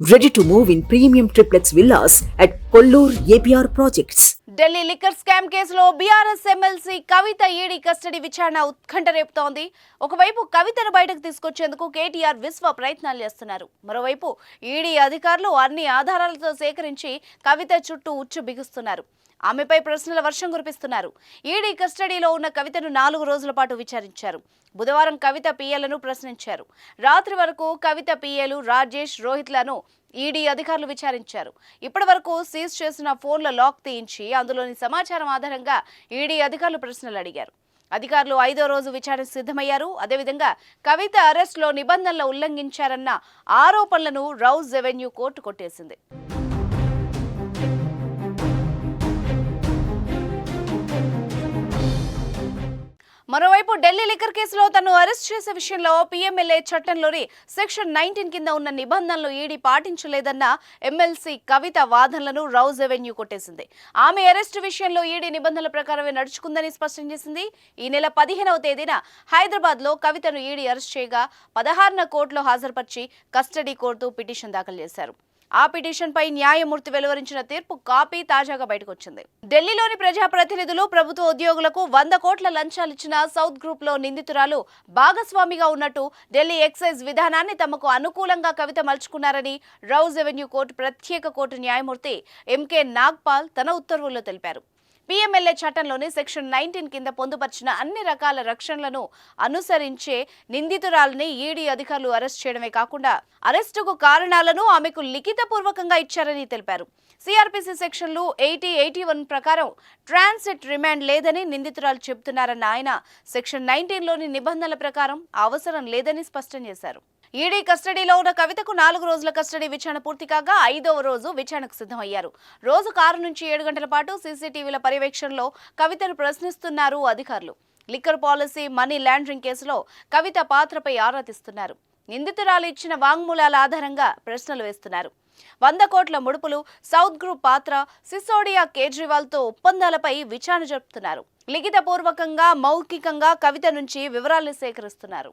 Ready to move in premium triplex villas at Kollur APR projects Delhi liquor scam కేసులో BRS MLC Kavitha ED custody విచారణ ఉత్కంఠ రేపుతోంది. ఒకవైపు కవితను బయటకు తీసుకొచ్చేందుకు కేటీఆర్ విశ్వ ప్రయత్నాలు చేస్తున్నారు. మరోవైపు ఈడీ అధికారులు అన్ని ఆధారాలతో సేకరించి కవిత చుట్టూ ఉచ్చు బిగుస్తున్నారు. ఆమెపై ప్రశ్నల వర్షం కురిపిస్తున్నారు. ఈడీ కస్టడీలో ఉన్న కవితను నాలుగు రోజుల పాటు విచారించారు. బుధవారం కవిత పిఏలను ప్రశ్నించారు. రాత్రి వరకు కవిత పిఏలు రాజేష్ రోహిత్లను ఈడీ అధికారులు విచారించారు. ఇప్పటి వరకు సీజ్ చేసిన ఫోన్ల లాక్ తీయించి అందులోని సమాచారం ఆధారంగా ఈడీ అధికారులు ప్రశ్నలు అడిగారు. అధికారులు ఐదో రోజు విచారణ సిద్ధమయ్యారు. అదేవిధంగా కవిత అరెస్ట్లో నిబంధనలు ఉల్లంఘించారన్న ఆరోపణలను రౌజ్ రెవెన్యూ కోర్టు కొట్టేసింది. మరోవైపు ఢిల్లీ లిక్కర్ కేసులో తను అరెస్ట్ చేసే విషయంలో పీఎంఎల్ఏ చట్టంలోని సెక్షన్ నైన్టీన్ కింద ఉన్న నిబంధనలు ఈడీ పాటించలేదన్న ఎమ్మెల్సీ కవిత వాదనలను రౌజ్ రెవెన్యూ కొట్టేసింది. ఆమె అరెస్టు విషయంలో ఈడీ నిబంధనల ప్రకారమే నడుచుకుందని స్పష్టం చేసింది. ఈ నెల పదిహేనవ తేదీన హైదరాబాద్లో కవితను ఈడీ అరెస్ట్ చేయగా పదహారున కోర్టులో హాజరుపరిచి కస్టడీ కోరుతూ పిటిషన్ దాఖలు చేశారు. ఆ పిటిషన్ పై న్యాయమూర్తి వెలువరించిన తీర్పు కాపీ తాజాగా బయటకొచ్చింది. ఢిల్లీలోని ప్రజాప్రతినిధులు ప్రభుత్వ ఉద్యోగులకు వంద కోట్ల లంచాలిచ్చిన సౌత్ గ్రూప్లో నిందితురాలు భాగస్వామిగా ఉన్నట్టు ఢిల్లీ ఎక్సైజ్ విధానాన్ని తమకు అనుకూలంగా కవిత మలుచుకున్నారని రౌజ్ రెవెన్యూ కోర్టు ప్రత్యేక కోర్టు న్యాయమూర్తి ఎంకే నాగ్పాల్ తన ఉత్తర్వుల్లో తెలిపారు. పీఎంఎల్ఏ చట్టంలోని సెక్షన్ నైన్టీన్ కింద పొందుపరిచిన అన్ని రకాల రక్షణలను అనుసరించే నిందితురాలని ఈడీ అధికారులు అరెస్ట్ చేయడమే కాకుండా అరెస్టుకు కారణాలను ఆమెకు లిఖితపూర్వకంగా ఇచ్చారని తెలిపారు. సిఆర్పిసి సెక్షన్లు ఎయిటీ ఎయిటీ వన్ ప్రకారం ట్రాన్సిట్ రిమాండ్ లేదని నిందితురాలు చెబుతున్నారన్న ఆయన సెక్షన్ నైన్టీన్లోని నిబంధనల ప్రకారం అవసరం లేదని స్పష్టం చేశారు. ఈడీ కస్టడీలో ఉన్న కవితకు నాలుగు రోజుల కస్టడీ విచారణ పూర్తి కాగా ఐదవ రోజు విచారణకు సిద్ధమయ్యారు. రోజు కారు నుంచి ఏడు గంటల పాటు సీసీటీవీల పర్యవేక్షణలో కవితను ప్రశ్నిస్తున్నారు అధికారులు. లిక్కర్ పాలసీ మనీ లాండరింగ్ కేసులో కవిత పాత్రపై ఆరా తీస్తున్నారు. నిందితురాలు ఇచ్చిన వాంగ్మూలాల ఆధారంగా ప్రశ్నలు వేస్తున్నారు. వంద కోట్ల ముడుపులు సౌత్ గ్రూప్ పాత్ర సిసోడియా కేజ్రీవాల్తో ఒప్పందాలపై విచారణ జరుపుతున్నారు. లిఖితపూర్వకంగా మౌఖికంగా కవిత నుంచి వివరాలు సేకరిస్తున్నారు.